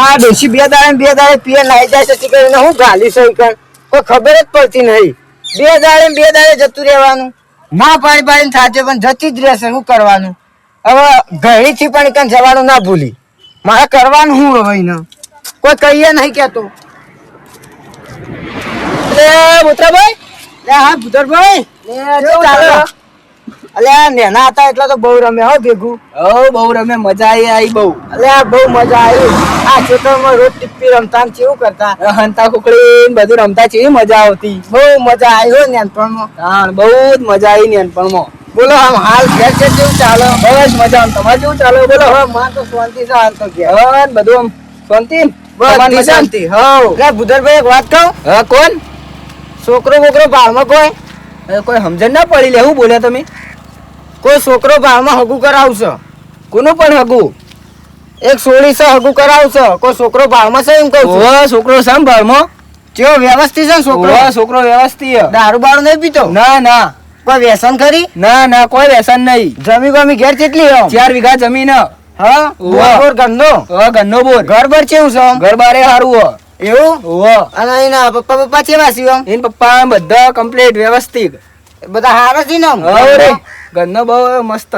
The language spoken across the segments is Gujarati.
આ ડોસી બે દાડે બે દાડે પીએ નાઈ જાય તો તે કરીને હું ગાલી સહી કર? કોઈ ખબર જ પડતી નહીં. બે દાડે બે દાડે જતું રહેવાનું. ના પાણી પાડીને થાચે પણ જતી જ રહેશે શું કરવાનું? હવે ઘડી થી પણ કઈ જવાનું ના ભૂલી. મારે કરવાનું શું હવે એને? કોઈ કહીએ નહીં કેતો અરે મોતરાભાઈ હા ભૂતરભાઈ? અલ્યા નેના હતા એટલે તો બહુ રમે હો ભેગું. હો બહુ રમે મજા આવી આવી બહુ. અલ્યા બહુ મજા આવી આ ખેતરમાં રોજ ટીપ્પી રમતા ને કેવું કરતા? હંતા કુકડી બધું રમતા છે મજા આવતી? બહુ મજા આવી હો નાનપણમાં. હા બહુ જ મજા આવી નાનપણમાં. બોલો આમ હાલ ઘેર છે કેવું ચાલે? બસ મજા આમ તમારે કેવું ચાલો? બોલો. હવે માં તો શાંતિ છે હાલ તો ઘેર. બધું આમ શાંતિ? બસ શાંતિ. હો લે ભૂદરભાઈ એક વાત કહું? હા કોણ? છોકરો બોકરો ભાળમાં કોઈ? કોઈ સમજણ ના પડી લે હું બોલ્યા તમે? કોઈ છોકરો ભાવમાં હગું કરાવશે? કોનું પણ હગું? એક સોળી છે હગું કરાવશે. કોઈ છોકરો ભાવમાં છે એમ કહું છું. છોકરો છોકરો ભાવમાં કેવો વ્યવસ્થિત છે છોકરો? છોકરો વ્યવસ્થિત દારૂ બારૂ નહીં પીતો? ના ના. કોઈ વ્યસન ખરી? ના ના કોઈ વ્યસન નહીં. જમી બમી ઘેર કેટલી? ચાર વીઘા જમીન. હા? બોર ગંદો હવે ઘરનો બોર. ઘર બાર કેવું છે? ઘર બારે સારું હો એવું? હો અને એના પપ્પા પપ્પા કેવા છે આમ? એન પપ્પા બધા કમ્પ્લીટ વ્યવસ્થિત. બધા હારા છે ને આમ? ઘરનો બહુ મસ્ત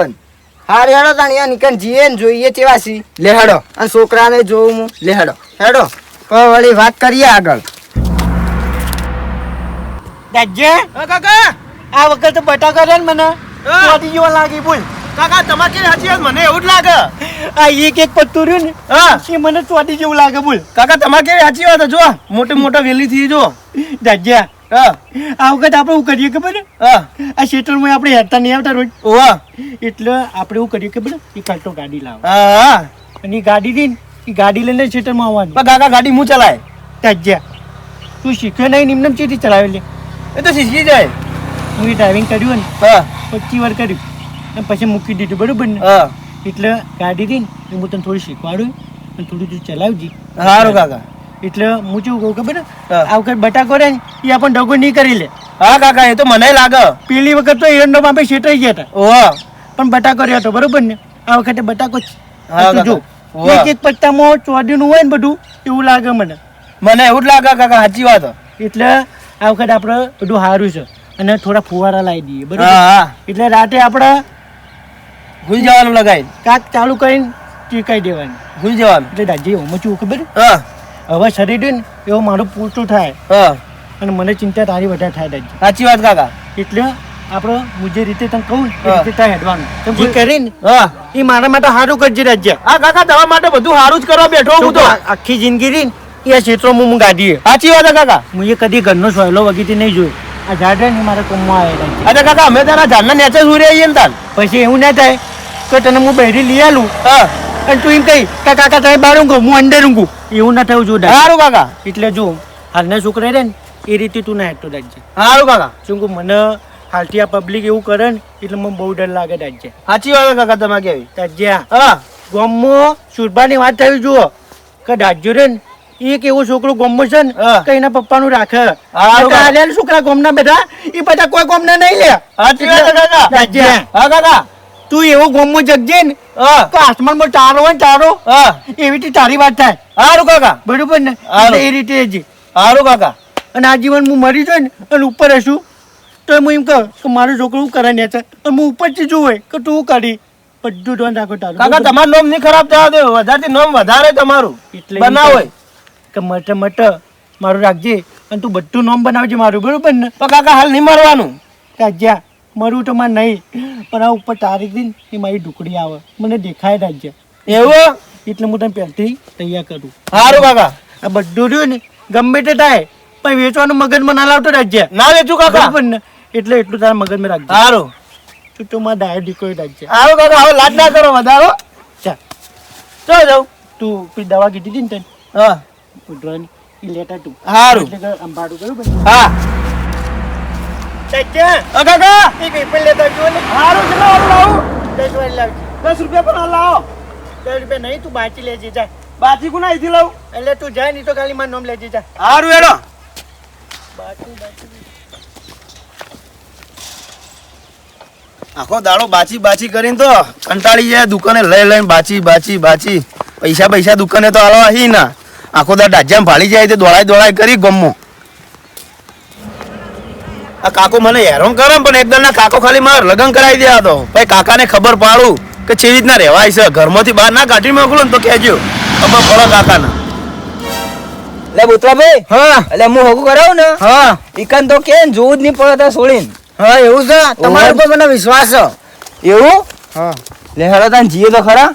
હારે હેડો તાણ યાર નીકળ જીએ ને જોઈએ કેવા છે લે હેડો. અને છોકરાને જોઉં હું. લે હેડો. હેડો. વળી વાત કરીએ આગળ. દાજ્જે કાકા! આ વખત બટાકા રે ને મને. ચોટી જેવા લાગી બોલ. કાકા તમારે કેવી સાચી મને એવું જ લાગે? આ એક એક પત્તું રહ્યું ને હા એ મને ચોટી જેવું લાગે બોલ. કાકા તમારે કેવી સાચી વાત જો મોટી મોટા વેલી થી જો દાજ્યા આ વખત આપણે એવું કરીએ ખબર આ શેટરમાં આપણે હેરતા નહીં આવતા રોજ. ઓવા એટલે આપણે એવું કરીએ ખબર એ કાલતો ગાડી લાવ. હા અને એ ગાડી લઈને એ ગાડી લઈને શેટરમાં આવવાની. પણ કાકા ગાડી હું ચલાય? તાજ્યા. તું શીખ્યો નહીં નિમ્ન ચેથી ચલાવેલી એ તો શીખી જાય. હું એ ડ્રાઇવિંગ કર્યું ને પચી વાર કર્યું. અને પછી મૂકી દીધું બરોબર ને? હા. એટલે ગાડી દઈને હું તને થોડું શીખવાડું અને થોડું તું ચલાવજી. સારું કાકા. એટલે હું શું કહું ખબર આ વખત બટાકો રે એ આપણને ડગો નહીં કરી લે. હા કાકા એ તો મને લાગે. પેલી વખત તો એરંડોમાં આપણે શેટાઈ ગયા હતા. પણ બટાકો રહ્યો હતો બરોબર ને? આ વખતે બટાકો હા, જો. એક એક પટ્ટામાં ચોડીનું હોય ને બધું એવું લાગે મને. મને એવું જ લાગે કાકા સાચી વાત. એટલે આ વખત આપણે બધું સારું છે. અને થોડા ફુવારા લાવી દઈએ બરોબર? એટલે રાતે આપણે ભૂલ જવાનું લગાવી. કાક ચાલુ કરીને ચીકાઈ દેવાની. ભૂલ જવાનું. એટલે દાદી હું શું ખબર? હા. હવે શરીર રહ્યું ને એવું મારું પૂરતું થાય. હા. અને મને ચિંતા તારી વધારે થાય દાદી સાચી વાત કાકા. એટલે આપણે હું જે રીતે તને કહું એ રીતે તારે હેડવાનું. તમે જે કરીને હા. એ મારા માટે સારું કરજે રાજ્ય હા કાકા તમારા માટે બધું સારું જ કરવા બેઠો હું તો આખી જિંદગી રહી ને એ ક્ષેત્રો હું ગાડીએ સાચી વાત કાકા. હું એ કદી ઘરનો સોયલો વગીતી નહીં જોયું. આ ઝાડ ને મારા કોમમાં આવેલા અરે કાકા અમે તારા ઝાડના નેચે સુઈ આવીએ ને તાર. પછી એવું ના થાય કે તને હું બહેરી લઈ આલું. હા. અને તું એમ કહી કે કાકા તમે બહાર ઊંઘો હું અંદર ઊંઘું. એવું ના થવું જોઈએ સારું કાકા. એટલે જો હાલના છોકરા રે ને એ રીતે તું ના હેઠતો દાજ્ય સારું કાકા. શું કહું મને હાલથી આ પબ્લિક એવું કરે ને એટલે મને બહુ ડર લાગે દાજ્ય સાચી વાત છે કાકા તમે કેવી. દાજ્યા હા. ગોમમાં સુરભાની વાત થવી જુઓ. કે દાજ્યો રે ને એક એવો છોકરો ગોમમાં છે ને. કે એના પપ્પાનું રાખે. હાલ છોકરા ગોમના બધા એ બધા કોઈ ગોમના નહીં લે. સાચી વાત કાકા. દાજ્યા હા કાકા. તું એવો ગોમો જગજે ને કે આસમાનમાં તારો હોય ને તારો એવી રીતે તારી વાત થાય. સારું કાકા. બરોબર ને? એ રીતે જ. સારું કાકા. અને આ જીવન હું મરી જોઈ ને અને ઉપર હશું તો હું એમ કહું કે મારું છોકરું કરે ને છે. હું ઉપરથી જોવે કે તું કરી બધું ધોન રાખો તારું. કાકા? તમારું નોમ નહીં ખરાબ થવા દે. વધારથી નોમ વધારે તમારું. એટલે બનાવો. કે મટ મટ મારું રાખજે અને તું બધું નોમ બનાવજે મારું. બરોબર ને? તો કાકા હાલ નહીં મારવાનું. રાજ્યા મરું તો માં નહીં પણ આ ઉપર તારીખ દિન એ મારી ઢુકડી આવે. મને દેખાય રાજ્ય એવું? એટલે હું તને પહેલથી તૈયાર કરું. સારું કાકા. આ બધું રહ્યું ને ગમે તે થાય પણ વેચવાનું મગજમાં ના લાવતો રાજ્ય ના વેચું કાકા. પણ એટલે એટલું તારા મગજમાં રાખજો. સારું તું તો મારા ડાયો દીકરો રાજ્ય સારું કાકા હવે લાજ ના કરો વધારો ચાલ ચો જાઉં. તું પેલી દવા કીધી હતી ને તને? હા. ઉધરવાની. એ લેતા તું. સારું એટલે અંબાડું કર્યું હા. રાજ્ય કાકા. એ પેપર લેતા જો ને. સારું ચલો હારું લાવું? દસ વાર લાવજે. દસ રૂપિયા પણ લાવો. દસ રૂપિયા નહીં તું બાચી લેજે જા. બાચી કોના અહીંથી લાવું? એટલે તું જાય નહીં તો ખાલી મારું નામ લેજે જા. બાચી બાચી. આખો દાડો બાચી બાચી કરીને તો કંટાળી જાય દુકાને લઈ લઈને બાચી બાચી બાચી. પૈસા પૈસા દુકાને તો આલો હી ના. આખો દાડ ડાજ્યામ ભાળી જાય તે દોડાય કરી ગમો આ કાકો મને હેરાન કરે પણ એકદમ ના કાકો ખાલી મારે લગ્ન કરાવી દે. તો ભાઈ કાકાને ખબર પાડું કે કેવી રીતના રહેવાય છે. ઘરમાંથી બહાર ના કાઢી મોકલો ને તો કહેજો. અમે પડે કાકાને. એટલે બોતરાભાઈ હા. એટલે હું હગું કરાવું ને? હા. ઈકન તો કે જોવું જ નહીં પડે ત્યાં છોડીને હા એવું છે. તમારા ઉપર મને વિશ્વાસ છે. એવું? હા. લે હેરો તાન જીએ તો ખરા.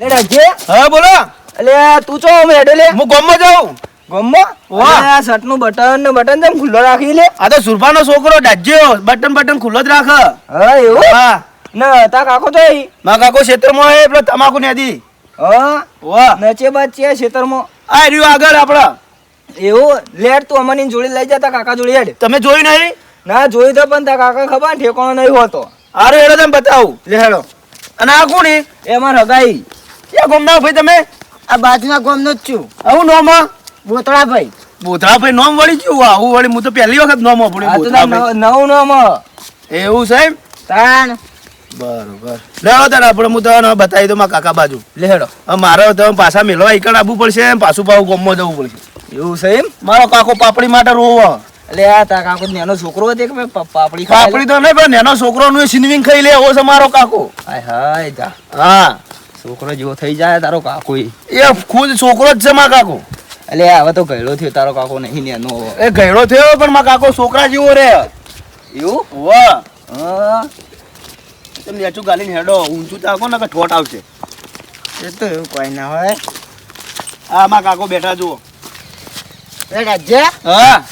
લે રાજ્ય હા બોલો. એટલે તું ચો અમે હેડે લે. હું ગમમાં જાઉં. ગમો વાહ. આ શર્ટનું બટન ને બટન તેમ ખુલ્લો રાખી લે. આ તો સુરભાનો છોકરો ડાજ્યો. બટન બટન ખુલ્લો જ રાખે. હા એવું? હા. ના તા કાકો તો મા કાકો ક્ષેત્રમાં એ પેલો તમાકુ ને હા? વાહ. નચે બાદ છે ખેતરમાં આ રહ્યું આગળ આપડા એવું? લેટ તું અમારી જોડી લઈ જતા કાકા જોડી હેડ. તમે જોયું નહીં? ના જોઈ તો પણ તા કાકા ખબર ઠેકાણો નહીં હોતો. અરે હેડો તમે બતાવું. લે હેડો. અને આ કોણ એ? એ માર હગાઈ. ક્યાં ગમના ભાઈ તમે? આ બાજુના ગામનો જ છું. આવું નોમ બોતળા ભાઈ ભાઈ નોમ વળી ગયું? આવું વળી હું તો પહેલી વખત નોમ વાપર્યું ભાઈ. નવ નામ એવું સાહેબ તાણ. બરોબર. લેવો તારે આપણે હું તો બતાવી દઉં મારા કાકા બાજુ. લેડો મારે તો પાછા મેળવા આવવું પડશે પાછું પાછું ગમમાં જવું પડશે. એવું છે મારો કાકો પાપડી માટે રોવો. એટલે આ તા કાકો નાનો છોકરો હતો કે પાપડી પાપડી તો નહીં પણ નેનો છોકરો નું સિનવિંગ ખાઈ લે એવો છે મારો કાકો. હાય હાય જા. હા. છોકરો જેવો થઈ જાય તારો કાકો એ ખુદ છોકરો જ છે મારા કાકો. એટલે હવે તો ગયડો થયો તારો કાકો નહીં નેનો એ ગયડો થયો પણ મારા કાકો છોકરા જેવો રે. એવું? વાહ હા. તમે નેચું ગાલીને હેડો ઊંચું તાકો ને કે ઠોટ આવશે. એ તો એવું કોઈ ના હોય. આ મારા કાકો બેઠા જુઓ. રાજ્ય? હા.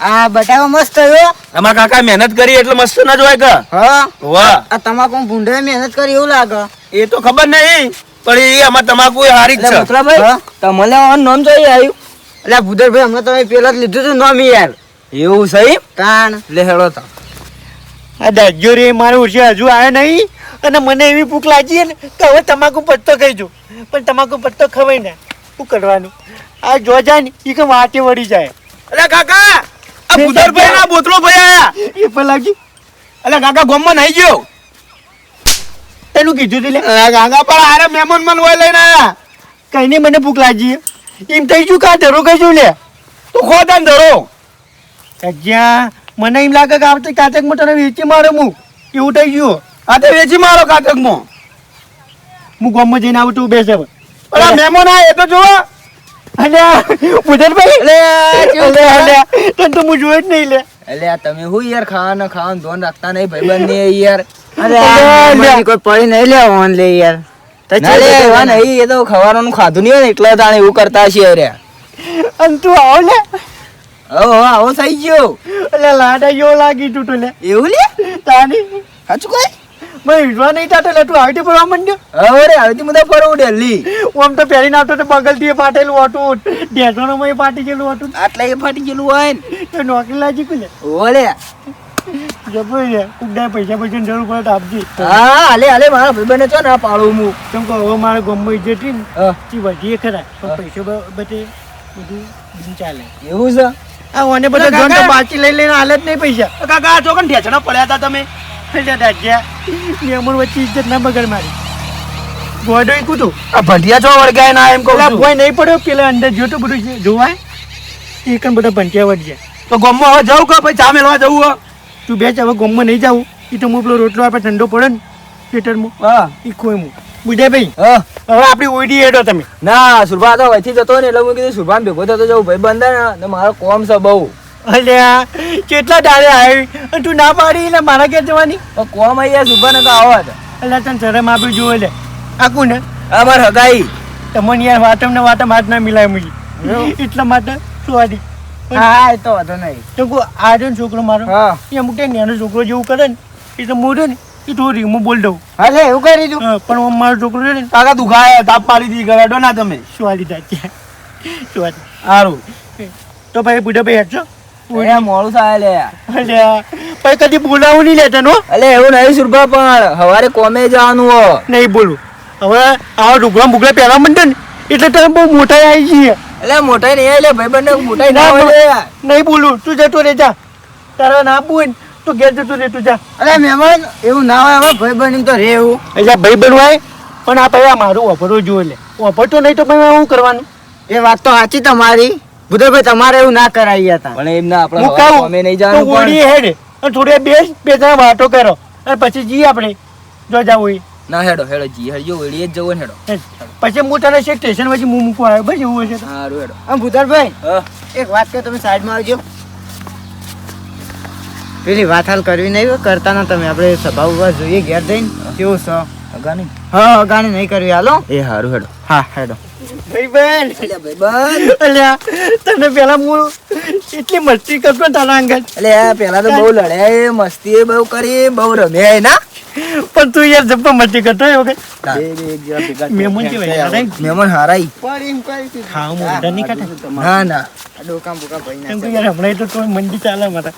આ બટાવો મસ્ત થયો? અમારા કાકા મહેનત કરી એટલે મસ્ત ના જોવાય કે? હા. વાહ આ તમાકુ ભૂંડે મહેનત કરી એવું લાગે? એ તો ખબર નહીં. પણ એ અમાર તમાકુ હારી જ છે. તમને નામ જોઈ આવ્યું. એટલે ભૂદરભાઈ હમણાં તમે પેલા જ લીધું હતું નામ યાર. એવું સહી? તાણ. લે હેડો તો. આ દાજ્યો રે મારો ઉછે હજુ આવ્યો નહીં. અને મને એવી ભૂખ લાગી ને તો હવે તમાકુ પત્તો ખાઈજો પણ તમાકુ પત્તો ખવાય ને શું કરવાનું? આ જો જાય ને એ કે વાટે વળી જાય. અલે કાકા આ ભૂદરભાઈ ના બોતલો ભાઈ આયા એ પણ લાગી અલે કાકા ગોમમાં નહીં ગયો? તેનું કીધું તું લે. ગાંગા પણ આરે મહેમાન મન હોય લઈને આયા. કઈ નહીં મને ભૂખ લાગી. એમ થઈ ગયું કા ધરો કહીશું લે. તું ખોદાન ધરો. જ્યાં મને એમ લાગે કે આવતી કાચક તને વેચી મારો હું એવું થઈ ગયું. આ તો વેચી મારો કાટકમાં હું ગામમાં જઈને આવું તું બેસે. પણ આ મહેમાન આયા એ તો જોવા અલ્યા બુધનભાઈ લે અલ્યા, તને તો હું જ નહીં લે. એટલે આ તમે હું યાર ખાવાના ખાવાનું ધોન રાખતા નહીં ભાઈબંધ ને યાર. અરે મને કોઈ પડી નહીં લે ઓન લે યાર. તો ચાલે એવા નહીં એ તો ખવાનું ખાધું નહીં હોય એટલે તાણે એવું કરતા છે અરે. અને તું આવો લે. હવે આવો થઈ ગયો. એટલે લાડા જેવો લાગી તું તો લે. એવું લે? તાની સાચું કઈ? મને વિશ્વાસ નહીં તાટે લે તું આવતી પડવા માંડ્યો. હવે રે હવે મુદા ફરવું ડેલી. આમ તો પહેરીને આવતો તો બગલથી ફાટેલું હતું. ઢેસણોમાં એ ફાટી ગયેલું હતું. આટલા એ ફાટી ગયેલું હોય ને? તો નોકરી લાગી કુલે ઓલે જબર છે ઉડા પૈસા પૈસાની જરૂર પડે તો આપજી. હા હાલે હાલે મારા ભાઈબંધને ચો ને પાડું હું. કેમ કે હવે મારે ગમમાં ઇજ્જત ને હા, વધીએ ખરા પણ પૈસો બધે બધું ચાલે. એવું છે? આ ઓને બધા જોન તો બાકી લઈ લઈને હાલત નહીં પૈસા. કાકા આ ચોકન ઠેચણા પડ્યા હતા તમે. દાજ્યા મેમણ વચ્ચે ઇજ્જત ના બગડ મારી. ગોડો ઈ કૂતું આ ભંટિયા છો વળગાય ના એમ કહું કોઈ નહીં પડ્યો પેલા અંદર જો તો બધું જોવાય? એ કણ બધા ભંટિયા વળગ્યા તો ગોમમાં હવે જાઉં કે ભાઈ? ચા મેળવા જવું હો? તું બે હવે ગમમાં નહીં જાવું એ તો હું પેલો રોટલો આપણે ઠંડો પડે ને થિયેટરમાં હા. એ કોઈ હું બુઢા ભાઈ હા. હવે આપણી ઓઈડી હેડો તમે. ના સુરભા તો વચ્ચે જતો ને એટલે હું કીધું સુરભાન ભેગો થતો જવું. ભાઈ બંધા ને ને મારો કોમ છે બહુ. અલ્યા કેટલા ડારે આવી અને તું ના પાડી એટલે મારા ઘેર જવાની? કોમ અહીંયા સુરભા તો આવો જ. અલ્યા તને શરમ આપી જુઓ લે. આકું ને? અમાર હગાઈ. તમને યાર વાતમ ને વાતમ હાથ ના મિલાય મુજી. એટલા માટે સુવાડી હા એ તો વાંધો નહીં. તો કો આ છોકરો મારો. હા. એ મુકે નાનો છોકરો જેવું કરે ને એ તો મોઢે ને એ થોડી હું બોલ દઉં. હાલે એવું કરી દઉં. પણ હું મારો છોકરો છે ને કાકા દુખાય તાપ પાડી દી ગળાડો ના તમે. સુવાડી જાય સુવાડી સારું તો ભાઈ બુઢા ભાઈ હેડશો મોડું થાય લે. કદી બોલાવું નહીં લેતા નો? અલે એવું નહીં સુરભા પણ હવારે કોમે જવાનું હો. નહીં બોલું. હવે આવા ઢુકડા બુકડા પહેલા માંડે ને એટલે તમે બહુ મોટા આવી જઈએ એટલે મોટા નહીં એટલે ભાઈ બંને મોટા ના હોય નહીં બોલું તું જતો રે જા. તારા ના બોલ તો ઘેર જતો રે તું જા. અરે મહેમાન એવું ના હોય હવે ભાઈ બની તો રે એવું. એટલે ભાઈ બનવાય પણ આ ભાઈ આ મારું વાપરવું જોઈએ એટલે વાપરતો નહીં તો ભાઈ હું કરવાનું? એ વાત તો સાચી તમારી. ભૂદેવભાઈ તમારે એવું ના કરાવી હતા. પણ એમ ના આપણે અમે નહીં તો જવાનું ગોળી હેડ અને થોડી બે બે ત્રણ વાતો કરો. અને પછી જઈએ આપણે જો જવું હોય. ના હેડો હેડો જી હેડજો વેળીએ જ જવું હેડો. પછી હું તને છે સ્ટેશન પછી હું મૂકવા આવ્યો બસ એવું હશે. સારું હેડો. આમ ભૂતારભાઈ હા. એક વાત કહો તમે સાઈડમાં આવજો. પેલી વાત હાલ કરવી નહીં કરતા ના તમે. આપણે સભા ઊભા જોઈએ ઘેર જઈને. કેવું છે? અગાની હા અગાની નહીં કરવી. હાલો. એ સારું હેડો. હા હેડો. ભાઈબંધ એટલે ભાઈબંધ અલ્યા તને પેલા હું એટલી મસ્તી કરતો ને તારા અંગત એટલે પેલા તો બહુ લડ્યા એ મસ્તી બહુ કરી બહુ રમ્યા ના. પણ તું યાર જબ્બા મસ્તી કરતો એ વખત. મેમન કે ભાઈ મેમન ભેગા મહેમાન એમ કઈ હે? મહેમાન હારાઈ નહીં કાઢે ના ના. ડોકા બોકા ભાઈ એમ કે યાર હમણાં તો કોઈ મંડી ચાલે મારા.